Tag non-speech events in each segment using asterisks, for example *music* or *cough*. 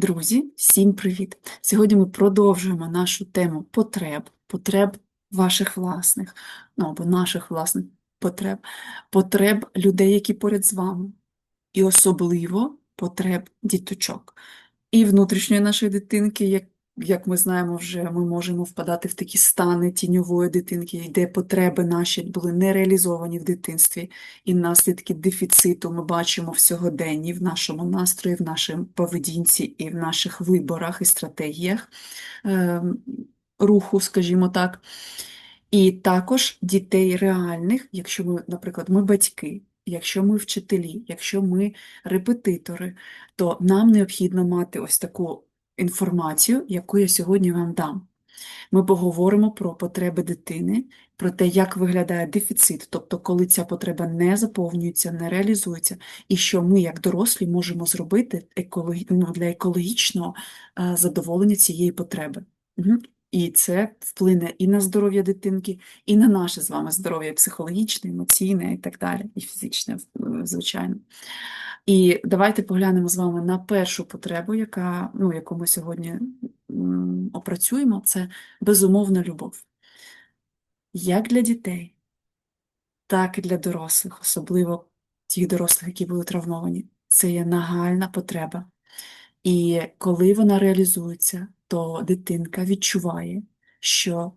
Друзі, всім привіт! Сьогодні ми продовжуємо нашу тему потреб, потреб ваших власних, ну або наших власних потреб, потреб людей, які поряд з вами, і особливо потреб діточок. І внутрішньої нашої дитинки, як, ми знаємо, вже ми можемо впадати в такі стани тіньової дитинки, де потреби наші були не реалізовані в дитинстві, і наслідки дефіциту ми бачимо в сьогоденні, в нашому настрої, в нашій поведінці і в наших виборах і стратегіях е, руху, скажімо так. І також дітей реальних, якщо ми, наприклад, ми батьки, якщо ми вчителі, якщо ми репетитори, то нам необхідно мати ось таку інформацію, яку я сьогодні вам дам. Ми поговоримо про потреби дитини, про те, як виглядає дефіцит, тобто коли ця потреба не заповнюється, не реалізується, і що ми, як дорослі, можемо зробити ну, для екологічного е, задоволення цієї потреби. І це вплине і на здоров'я дитинки, і на наше з вами здоров'я психологічне, емоційне і так далі, і фізичне, звичайно. І давайте поглянемо з вами на першу потребу, яка, ну, яку ми сьогодні опрацюємо, це безумовна любов. Як для дітей, так і для дорослих, особливо тих дорослих, які були травмовані. Це є нагальна потреба. І коли вона реалізується, то дитинка відчуває, що,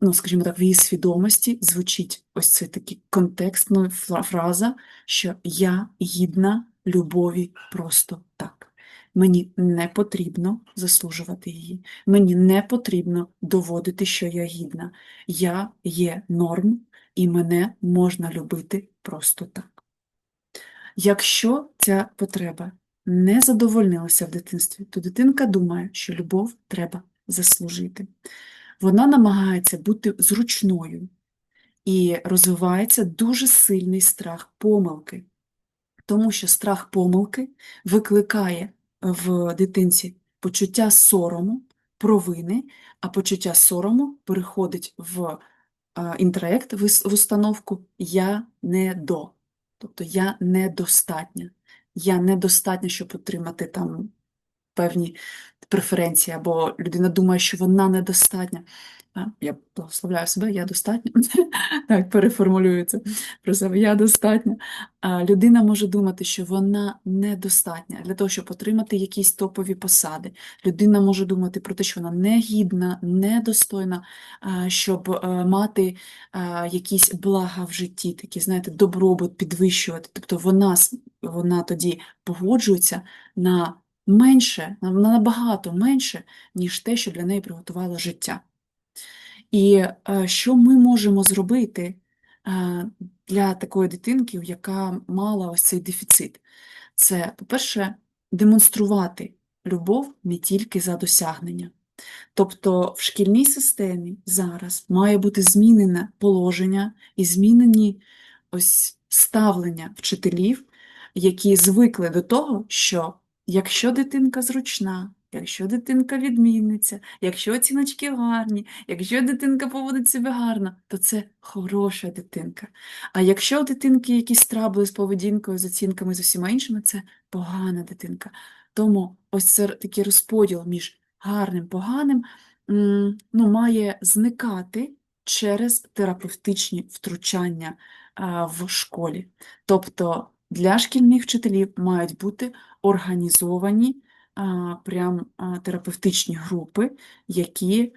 ну, скажімо так, в її свідомості звучить ось цей такий контекстна фраза, що я гідна любові просто так. Мені не потрібно заслужувати її. Мені не потрібно доводити, що я гідна. Я є норм, і мене можна любити просто так. Якщо ця потреба не задовольнилася в дитинстві, то дитинка думає, що любов треба заслужити. Вона намагається бути зручною. І розвивається дуже сильний страх помилки, тому що страх помилки викликає в дитинці почуття сорому, провини, а почуття сорому переходить в інтроект, в установку Я не до, тобто я недостатня я недостатня, щоб отримати там певні преференції, або людина думає, що вона недостатня. Я благословляю себе, я достатня. *laughs* Так, переформулюється про себе, я достатня. Людина може думати, що вона недостатня для того, щоб отримати якісь топові посади. Людина може думати про те, що вона негідна, недостойна, щоб е, мати якісь блага в житті, такі, знаєте, добробут підвищувати. Тобто вона, вона тоді погоджується на менше, набагато менше, ніж те, що для неї приготувало життя. І е, що ми можемо зробити е, для такої дитинки, яка мала ось цей дефіцит? Це, по-перше, демонструвати любов не тільки за досягнення. Тобто в шкільній системі зараз має бути змінене положення і змінені ось ставлення вчителів, які звикли до того, що якщо дитинка зручна, Якщо дитинка відмінниця, якщо оціночки гарні, якщо дитинка поводить себе гарно, то це хороша дитинка. А якщо у дитинки якісь трабли з поведінкою, з оцінками, з усіма іншими, це погана дитинка. Тому ось це такий розподіл між гарним поганим ну, має зникати через терапевтичні втручання в школі. Тобто для шкільних вчителів мають бути організовані прям терапевтичні групи, які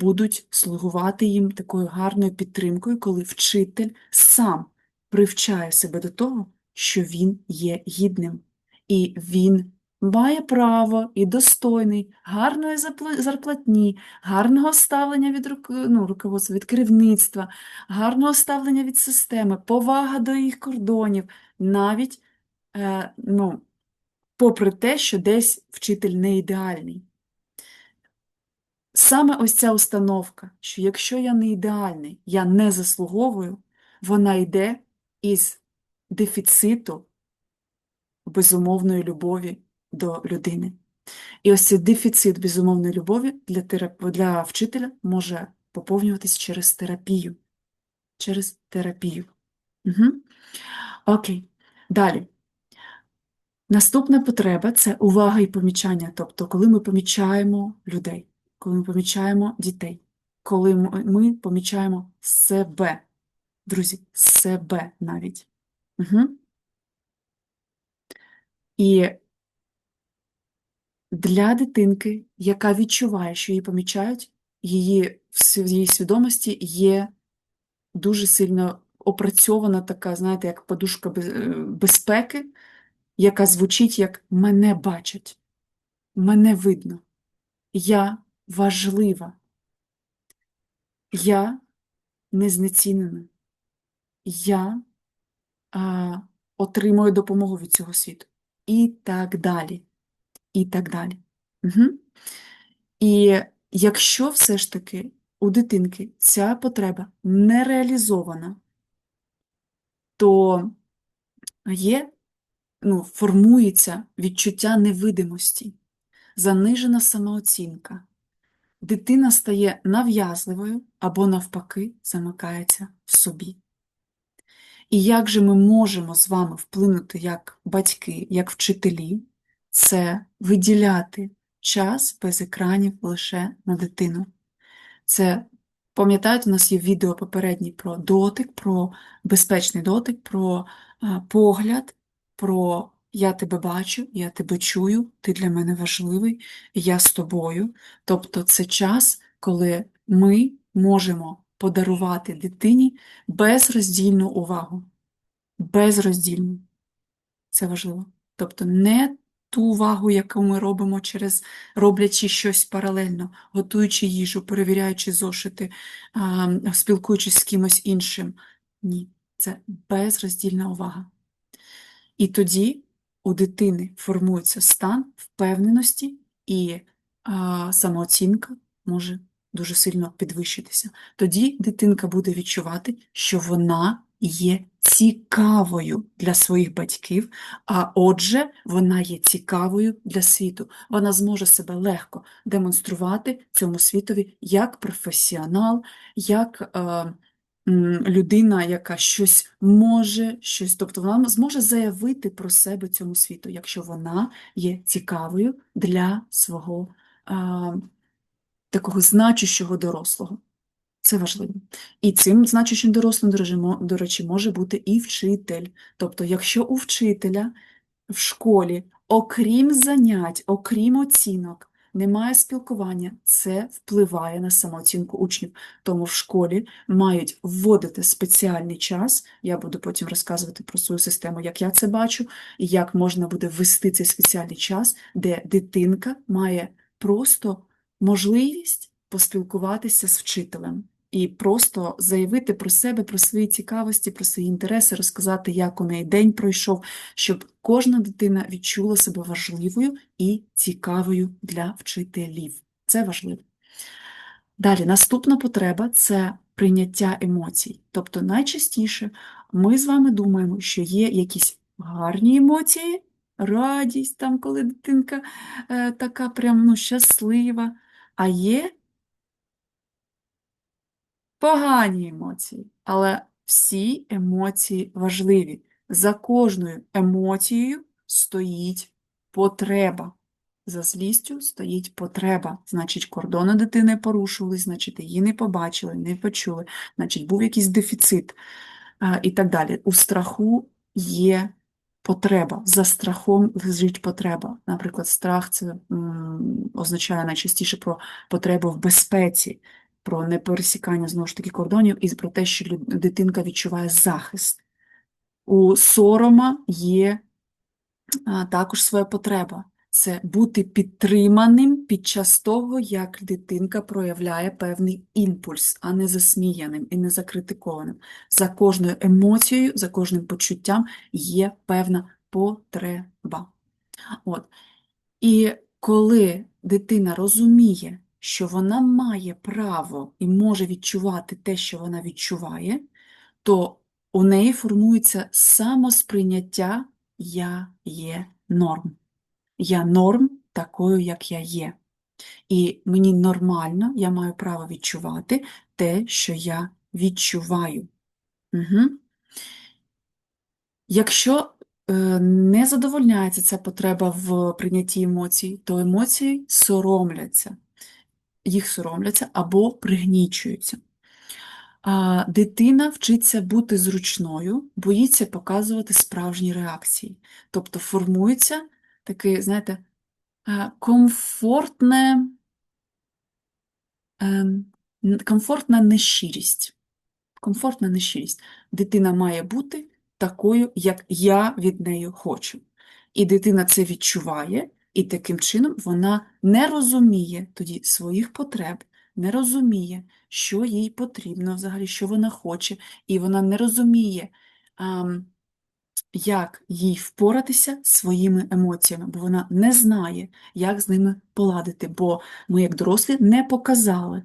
будуть слугувати їм такою гарною підтримкою, коли вчитель сам привчає себе до того, що він є гідним, і він має право і достойний гарної зарплатні, гарного ставлення від ну, руководства, від керівництва, гарного ставлення від системи, повага до їх кордонів, навіть е, ну, попри те, що десь вчитель не ідеальний. Саме ось ця установка, що якщо я не ідеальний, я не заслуговую, вона йде із дефіциту безумовної любові до людини. І ось цей дефіцит безумовної любові для терап... для вчителя може поповнюватись через терапію. Через терапію. Угу. Окей. Далі. Наступна потреба це увага і помічання. Тобто, коли ми помічаємо людей, коли ми помічаємо дітей, коли ми помічаємо себе. Друзі, себе навіть. Угу. І для дитинки, яка відчуває, що її помічають, її в її свідомості є дуже сильно опрацьована така, знаєте, як подушка е, безпеки, яка звучить як мене бачать, мене видно, я важлива, я не знецінена, я а, отримую допомогу від цього світу. І так далі. І так далі. Угу. І якщо все ж таки у дитинки ця потреба не реалізована, то є, ну, формується відчуття невидимості, занижена самооцінка. Дитина стає нав'язливою або, навпаки, замикається в собі. І як же ми можемо з вами вплинути як батьки, як вчителі, це виділяти час без екранів лише на дитину. Це, пам'ятаєте, у нас є відео попереднє про дотик, про безпечний дотик, про а, погляд, про я тебе бачу, я тебе чую, ти для мене важливий, я з тобою. Тобто це час, коли ми можемо подарувати дитині безроздільну увагу. Безроздільну. Це важливо. Тобто не ту увагу, яку ми робимо через роблячи щось паралельно, готуючи їжу, перевіряючи зошити, спілкуючись з кимось іншим. Ні, це безроздільна увага. І тоді у дитини формується стан впевненості і самооцінка може дуже сильно підвищитися. Тоді дитинка буде відчувати, що вона є цікавою для своїх батьків, а отже, вона є цікавою для світу. Вона зможе себе легко демонструвати цьому світові як професіонал, як е, людина, яка щось може, щось, тобто вона зможе заявити про себе цьому світу, якщо вона є цікавою для свого а, такого значущого дорослого. Це важливо. І цим значущим дорослим, до речі, може бути і вчитель. Тобто, якщо у вчителя в школі, окрім занять, окрім оцінок, немає спілкування, це впливає на самооцінку учнів. Тому в школі мають вводити спеціальний час. Я буду потім розказувати про свою систему, як я це бачу, і як можна буде ввести цей спеціальний час, де дитинка має просто можливість поспілкуватися з вчителем і просто заявити про себе, про свої цікавості, про свої інтереси, розказати, як у неї день пройшов, щоб кожна дитина відчула себе важливою і цікавою для вчителів. Це важливо. Далі, наступна потреба це прийняття емоцій. Тобто, найчастіше ми з вами думаємо, що є якісь гарні емоції, радість, там, коли дитинка е, така прям ну, щаслива, а є погані емоції, але всі емоції важливі. За кожною емоцією стоїть потреба. За злістю стоїть потреба. Значить, кордони дитини порушували, значить, її не побачили, не почули, значить, був якийсь дефіцит і так далі. У страху є потреба. За страхом лежить потреба. Наприклад, страх це означає найчастіше про потребу в безпеці, про непересікання знову ж таки кордонів і про те, що дитинка відчуває захист. У сорома є також своя потреба. Це бути підтриманим під час того, як дитинка проявляє певний імпульс, а не засміяним і не закритикованим. За кожною емоцією, за кожним почуттям є певна потреба. От. І коли дитина розуміє, що вона має право і може відчувати те, що вона відчуває, то у неї формується самосприйняття я є норм. Я норм такою, як я є. І мені нормально, я маю право відчувати те, що я відчуваю. Угу. Якщо е, не задовольняється ця потреба в прийнятті емоцій, то емоції соромляться, їх соромляться або пригнічуються. Дитина вчиться бути зручною, боїться показувати справжні реакції. Тобто формується таке, знаєте, е, комфортне, ем, комфортна нещирість. Комфортна нещирість. Дитина має бути такою, як я від неї хочу. І дитина це відчуває, і таким чином вона не розуміє тоді своїх потреб, не розуміє, що їй потрібно взагалі, що вона хоче, і вона не розуміє, як їй впоратися зі своїми емоціями, бо вона не знає, як з ними поладити, бо ми, як дорослі, не показали,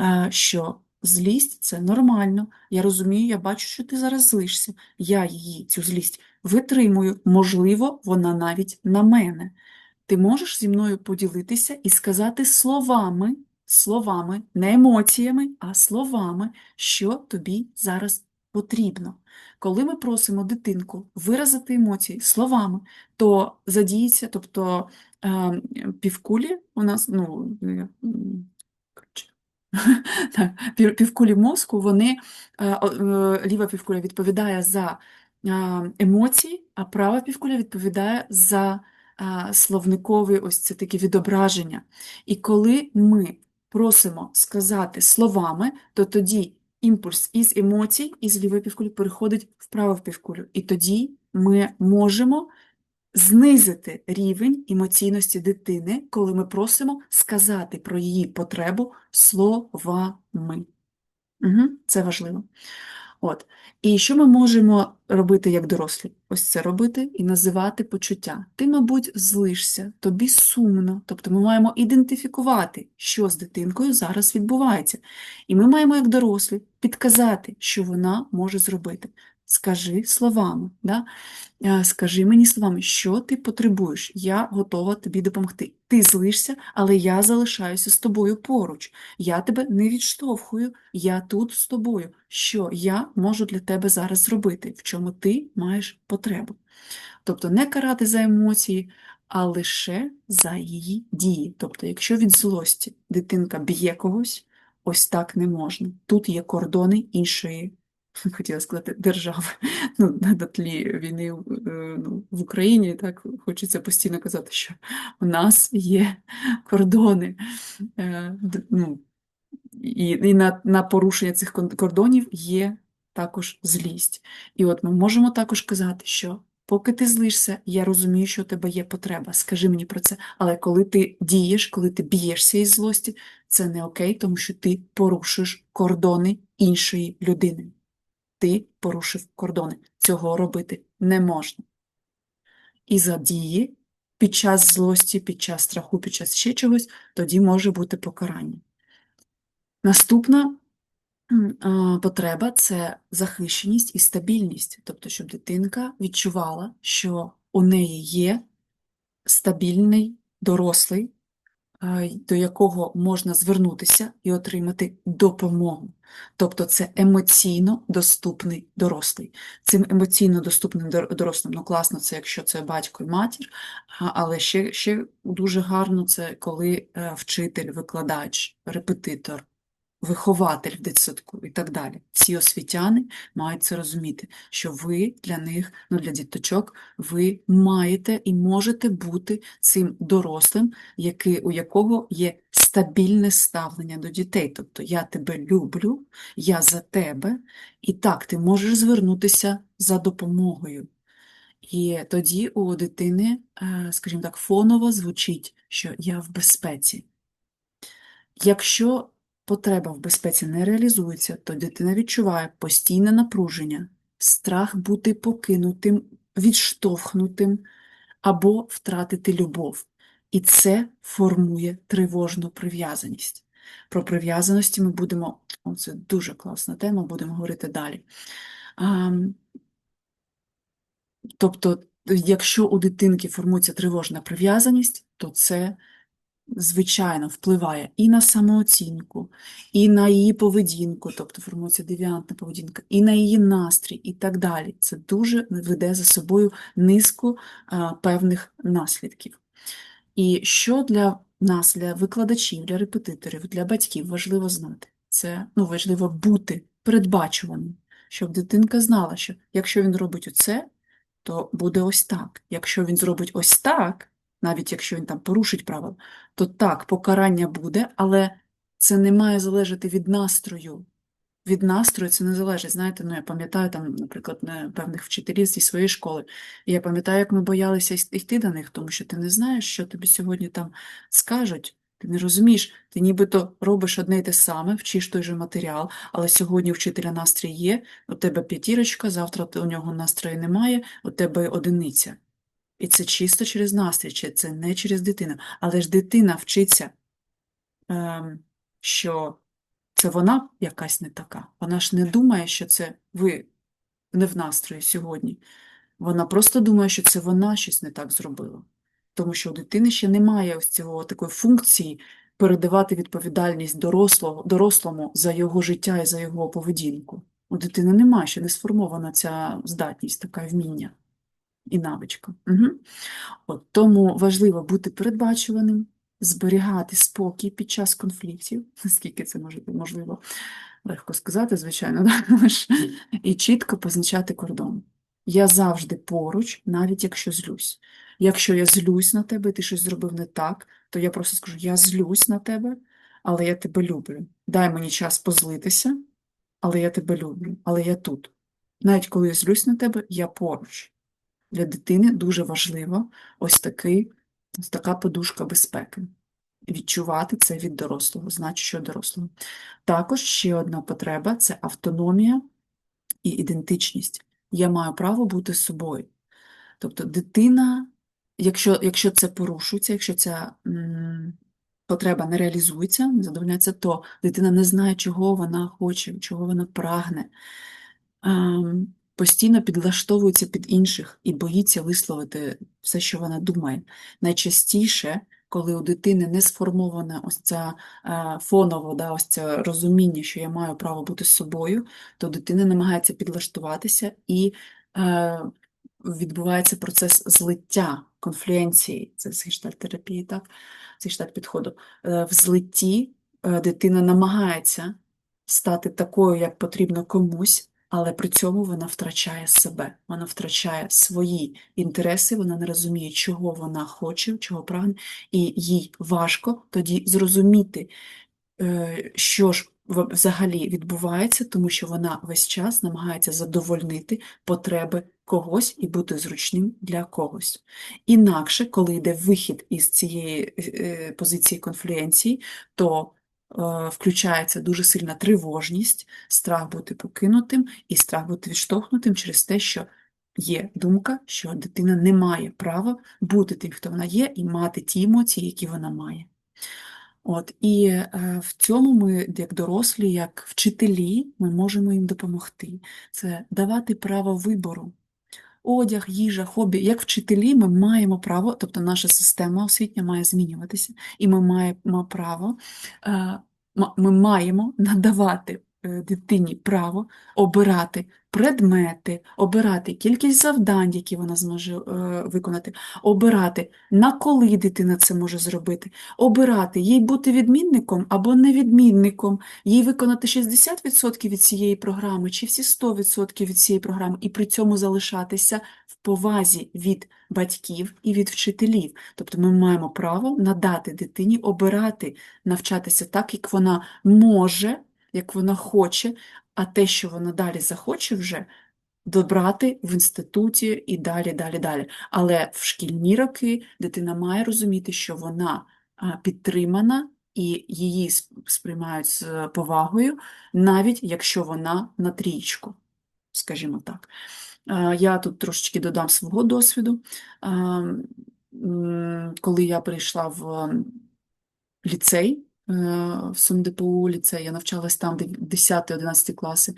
е, що злість це нормально. Я розумію, я бачу, що ти зараз злишся. Я її, цю злість, витримую. Можливо, вона навіть на мене. Ти можеш зі мною поділитися і сказати словами, словами, не емоціями, а словами, що тобі зараз потрібно. Коли ми просимо дитинку виразити емоції словами, то задіється, тобто е, півкулі у нас, ну, е, *laughs* півкулі мозку, вони, е, е, ліва півкуля відповідає за е, емоції, а права півкуля відповідає за словникові ось це такі відображення. І коли ми просимо сказати словами, то тоді імпульс із емоцій, із лівої півкулі переходить в праву півкулю. І тоді ми можемо знизити рівень емоційності дитини, коли ми просимо сказати про її потребу словами. Угу, це важливо. От. І що ми можемо робити як дорослі? Ось це робити і називати почуття. Ти, мабуть, злишся, тобі сумно. Тобто ми маємо ідентифікувати, що з дитинкою зараз відбувається. І ми маємо, як дорослі, підказати, що вона може зробити. Скажи словами, да? Е, скажи мені словами, що ти потребуєш, я готова тобі допомогти. Ти злишся, але я залишаюся з тобою поруч. Я тебе не відштовхую, я тут з тобою. Що я можу для тебе зараз зробити, в чому ти маєш потребу? Тобто не карати за емоції, а лише за її дії. Тобто, якщо від злості дитинка б'є когось, ось так не можна. Тут є кордони іншої, *laughs* хотіла сказати, держави. *laughs* Ну, на тлі війни е, ну, в Україні, так хочеться постійно казати, що у нас є *laughs* кордони. Е, ну, і, і на, на порушення цих кордонів є також злість. І от ми можемо також казати, що поки ти злишся, я розумію, що у тебе є потреба. Скажи мені про це. Але коли ти дієш, коли ти б'єшся із злості, це не окей, тому що ти порушиш кордони іншої людини. Ти порушив кордони. Цього робити не можна. І за дії під час злості, під час страху, під час ще чогось, тоді може бути покарання. Наступна потреба це захищеність і стабільність, тобто, щоб дитинка відчувала, що у неї є стабільний дорослий, до якого можна звернутися і отримати допомогу. Тобто це емоційно доступний дорослий. Цим емоційно доступним дорослим, ну класно, це якщо це батько і матір, але ще, ще дуже гарно це коли е, вчитель, викладач, репетитор, вихователь в дитсадку і так далі. Всі освітяни мають це розуміти, що ви для них, ну для діточок, ви маєте і можете бути цим дорослим, який, у якого є стабільне ставлення до дітей. Тобто я тебе люблю, я за тебе, і так ти можеш звернутися за допомогою. І тоді у дитини, е, скажімо так, фоново звучить, що я в безпеці. Якщо потреба в безпеці не реалізується, то дитина відчуває постійне напруження, страх бути покинутим, відштовхнутим або втратити любов. І це формує тривожну прив'язаність. Про прив'язаності ми будемо, це дуже класна тема, будемо говорити далі. Ам, Тобто, якщо у дитинки формується тривожна прив'язаність, то це звичайно, впливає і на самооцінку, і на її поведінку, тобто формується девіантна поведінка, і на її настрій, і так далі. Це дуже веде за собою низку а, певних наслідків. І що для нас, для викладачів, для репетиторів, для батьків важливо знати? Це ну, важливо бути передбачуваним, щоб дитинка знала, що якщо він робить оце, то буде ось так. Якщо він зробить ось так, навіть якщо він там порушить правила, то так, покарання буде, але це не має залежати від настрою. Від настрою це не залежить. Знаєте, ну я пам'ятаю там, наприклад, певних вчителів зі своєї школи. І я пам'ятаю, як ми боялися йти до них, тому що ти не знаєш, що тобі сьогодні там скажуть. Ти не розумієш, ти нібито робиш одне й те саме, вчиш той же матеріал, але сьогодні вчителя настрій є, у тебе п'ятірочка, завтра у нього настрою немає, у тебе одиниця. І це чисто через настрій, це не через дитину. Але ж дитина вчиться, ем, що це вона якась не така. Вона ж не думає, що це ви не в настрої сьогодні. Вона просто думає, що це вона щось не так зробила. Тому що у дитини ще немає ось цього такої функції передавати відповідальність дорослого, дорослому за його життя і за його поведінку. У дитини немає, ще не сформована ця здатність, така вміння і навичка. Угу. От, тому важливо бути передбачуваним, зберігати спокій під час конфліктів, *laughs* наскільки це може, можливо, легко сказати, звичайно, *laughs* да? і чітко позначати кордон. Я завжди поруч, навіть якщо злюсь. Якщо я злюсь на тебе, ти щось зробив не так, то я просто скажу: я злюсь на тебе, але я тебе люблю. Дай мені час позлитися, але я тебе люблю, але я тут. Навіть коли я злюсь на тебе, я поруч. Для дитини дуже важливо ось такий, ось така подушка безпеки. Відчувати це від дорослого, значить, що дорослого. Також ще одна потреба це автономія і ідентичність. Я маю право бути собою. Тобто дитина, якщо, якщо це порушується, якщо ця м, потреба не реалізується, не задовольняється, то дитина не знає, чого вона хоче, чого вона прагне. Ем, постійно підлаштовується під інших і боїться висловити все, що вона думає. Найчастіше, коли у дитини не сформована ось ця е, фоново, да, ось це розуміння, що я маю право бути собою, то дитина намагається підлаштуватися і е, відбувається процес злиття, конфлюенції, це з гештальт-терапії, так, з гештальт-підходу. Е, В злитті е, дитина намагається стати такою, як потрібно комусь, але при цьому вона втрачає себе, вона втрачає свої інтереси, вона не розуміє, чого вона хоче, чого прагне, і їй важко тоді зрозуміти, е, що ж взагалі відбувається, тому що вона весь час намагається задовольнити потреби когось і бути зручним для когось. Інакше, коли йде вихід із цієї е, позиції конфлюенції, то включається дуже сильна тривожність, страх бути покинутим і страх бути відштовхнутим через те, що є думка, що дитина не має права бути тим, хто вона є, і мати ті емоції, які вона має. От, і е, в цьому ми, як дорослі, як вчителі, ми можемо їм допомогти. Це давати право вибору. Одяг, їжа, хобі. Як вчителі ми маємо право, тобто наша система освітня має змінюватися, і ми маємо право, е, ми маємо надавати е, дитині право обирати предмети, обирати кількість завдань, які вона зможе е, виконати, обирати, на коли дитина це може зробити, обирати, їй бути відмінником або невідмінником, їй виконати 60% від цієї програми чи всі 100% від цієї програми, і при цьому залишатися в повазі від батьків і від вчителів. Тобто ми маємо право надати дитині обирати, навчатися так, як вона може, як вона хоче, а те, що вона далі захоче вже, добрати в інституті і далі, далі, далі. Але в шкільні роки дитина має розуміти, що вона підтримана і її сприймають з повагою, навіть якщо вона на трійку, скажімо так. Я тут трошечки додам свого досвіду. Коли я прийшла в ліцей, в СумДПУ ліцей, я навчалась там 10-11 класи,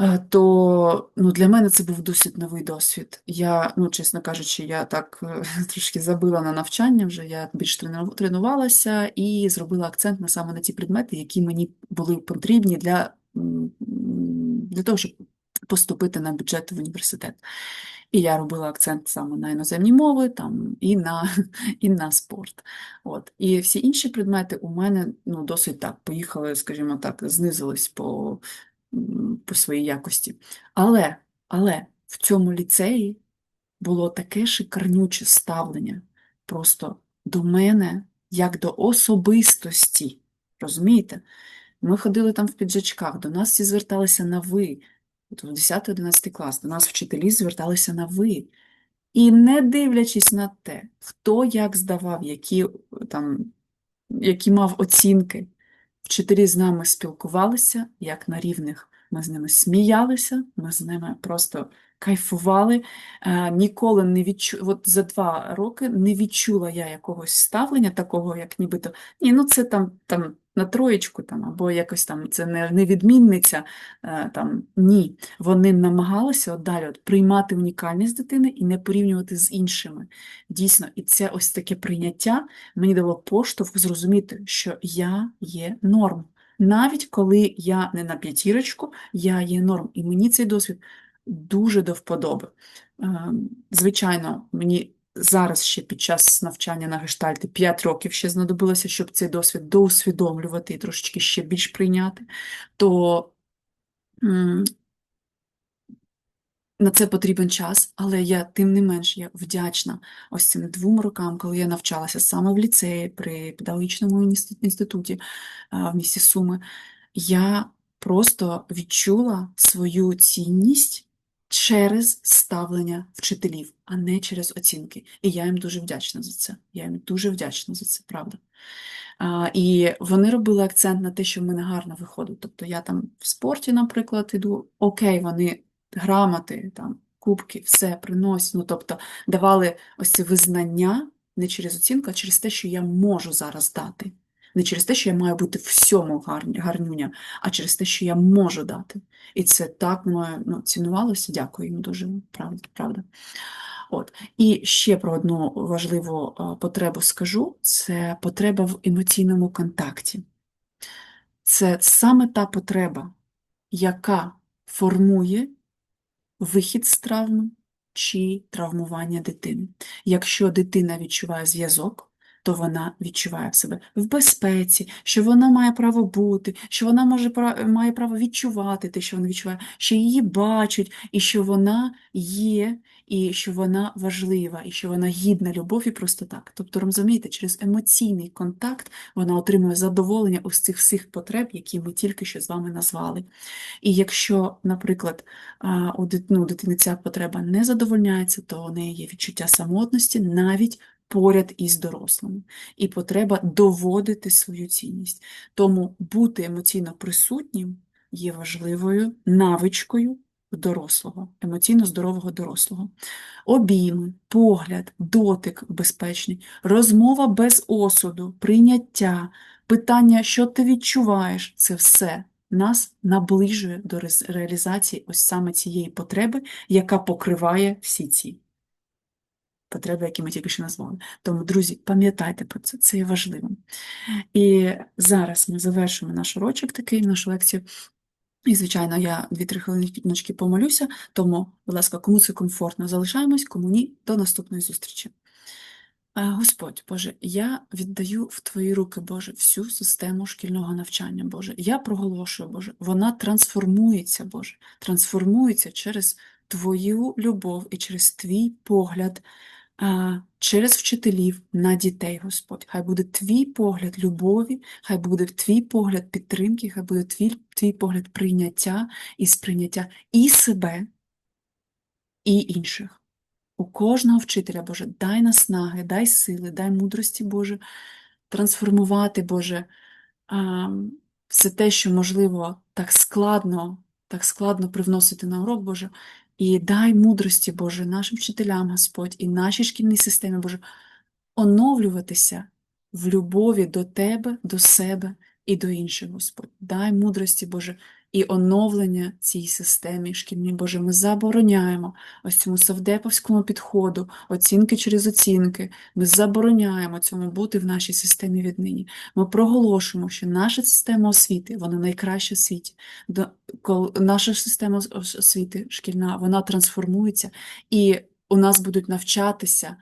Е, То ну, для мене це був досить новий досвід. Я, ну, чесно кажучи, я так е, *laughs* трошки забила на навчання вже, я більш тренувалася і зробила акцент на саме на ті предмети, які мені були потрібні для, для того, щоб поступити на бюджет в університет. І я робила акцент саме на іноземні мови там, і на, *laughs* і на спорт. От. І всі інші предмети у мене ну, досить так поїхали, скажімо так, знизились по по своїй якості. Але, але в цьому ліцеї було таке шикарнюче ставлення просто до мене, як до особистості. Розумієте? Ми ходили там в піджачках, до нас всі зверталися на ви. В 10-11 клас до нас вчителі зверталися на ви. І не дивлячись на те, хто як здавав, які там які мав оцінки. Вчителі з нами спілкувалися як на рівних. Ми з ними сміялися, ми з ними просто кайфували. Е, Ніколи не відчу... От за два роки не відчула я якогось ставлення такого, як нібито ні, ну це там, там на троєчку там, або якось там це не, не відмінниця. е, Там, ні. Вони намагалися от далі от, приймати унікальність дитини і не порівнювати з іншими. Дійсно, і це ось таке прийняття мені дало поштовх зрозуміти, що я є норм. Навіть коли я не на п'ятірочку, я є норм. І мені цей досвід дуже до вподоби. Е, Звичайно, мені зараз ще під час навчання на гештальті 5 років ще знадобилося, щоб цей досвід доусвідомлювати і трошечки ще більш прийняти, то на це потрібен час, але я тим не менш я вдячна ось цим двом рокам, коли я навчалася саме в ліцеї при педагогічному інституті а, в місті Суми. Я просто відчула свою цінність через ставлення вчителів, а не через оцінки. І я їм дуже вдячна за це. Я їм дуже вдячна за це, правда. А, і вони робили акцент на те, що в мене гарно виходить. Тобто я там в спорті, наприклад, іду, окей, вони грамоти, там, кубки, все приносять. Ну, тобто давали ось це визнання не через оцінку, а через те, що я можу зараз дати. Не через те, що я маю бути всьому гарнюня, а через те, що я можу дати. І це так мною ну, цінувалося. Дякую їм дуже, правда. правда. От. І ще про одну важливу потребу скажу: це потреба в емоційному контакті. Це саме та потреба, яка формує вихід з травми чи травмування дитини. Якщо дитина відчуває зв'язок, то вона відчуває в себе в безпеці, що вона має право бути, що вона може має право відчувати те, що вона відчуває, що її бачать, і що вона є, і що вона важлива, і що вона гідна любові просто так. Тобто, розумієте, через емоційний контакт вона отримує задоволення ось цих всіх потреб, які ми тільки що з вами назвали. І якщо, наприклад, у дит- ну, у дитини ця потреба не задовольняється, то у неї є відчуття самотності навіть поряд із дорослими. І потреба доводити свою цінність. Тому бути емоційно присутнім є важливою навичкою дорослого, емоційно здорового дорослого. Обійми, погляд, дотик безпечний, розмова без осуду, прийняття, питання, що ти відчуваєш, це все нас наближує до реалізації ось саме цієї потреби, яка покриває всі ці потреби, які ми тільки що назвали. Тому, друзі, пам'ятайте про це, це є важливим. І зараз ми завершимо наш урочок такий, нашу лекцію. І, звичайно, я 2-3 хвилиночки помолюся, тому, будь ласка, кому це комфортно, залишаємось, кому ні, до наступної зустрічі. Е, Господь, Боже, я віддаю в Твої руки, Боже, всю систему шкільного навчання, Боже. Я проголошую, Боже, вона трансформується, Боже, трансформується через Твою любов і через Твій погляд, через вчителів на дітей, Господь. Хай буде Твій погляд любові, хай буде Твій погляд підтримки, хай буде Твій, твій погляд прийняття і сприйняття і себе, і інших. У кожного вчителя, Боже, дай наснаги, дай сили, дай мудрості, Боже, трансформувати, Боже, все те, що, можливо, так складно, так складно привносити на урок, Боже, і дай мудрості, Боже, нашим вчителям, Господь, і нашій шкільній системі, Боже, оновлюватися в любові до Тебе, до себе і до інших, Господь. Дай мудрості, Боже, і оновлення цій системі шкільній. Боже, ми забороняємо ось цьому совдеповському підходу, оцінки через оцінки. Ми забороняємо цьому бути в нашій системі віднині. Ми проголошуємо, що наша система освіти, вона найкраща в світі. Наша система ос- ос- освіти шкільна, вона трансформується, і у нас будуть навчатися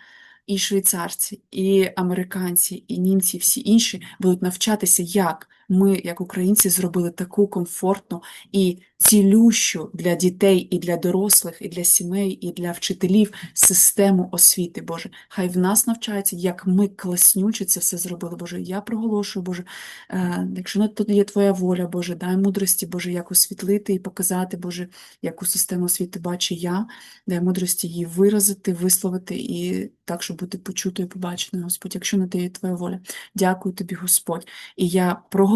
і швейцарці, і американці, і німці, і всі інші будуть навчатися, як ми, як українці, зробили таку комфортну і цілющу для дітей, і для дорослих, і для сімей, і для вчителів систему освіти, Боже. Хай в нас навчаються, як ми класнюче це все зробили, Боже. Я проголошую, Боже, е, якщо то є Твоя воля, Боже, дай мудрості, Боже, як освітлити і показати, Боже, яку систему освіти бачу я, дай мудрості її виразити, висловити і так, щоб бути почутою, побаченою, Господь, якщо на те є Твоя воля. Дякую Тобі, Господь. І я проголошую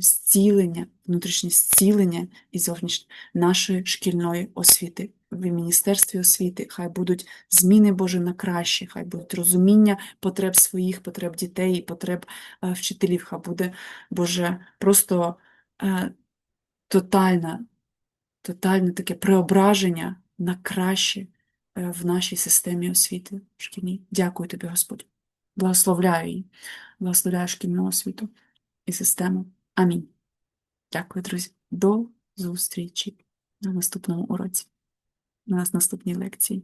зцілення, внутрішнє зцілення і зовнішнє нашої шкільної освіти. В Міністерстві освіти хай будуть зміни Боже на краще, хай будуть розуміння потреб своїх, потреб дітей, потреб е, вчителів. Хай буде, Боже, просто е, тотальна, тотальне таке преображення на краще е, в нашій системі освіти шкільній. Дякую тобі, Господь. Благословляю її, благословляю шкільну освіту і систему. Амінь. Дякую, друзі. До зустрічі на наступному уроці, на нас наступній лекції.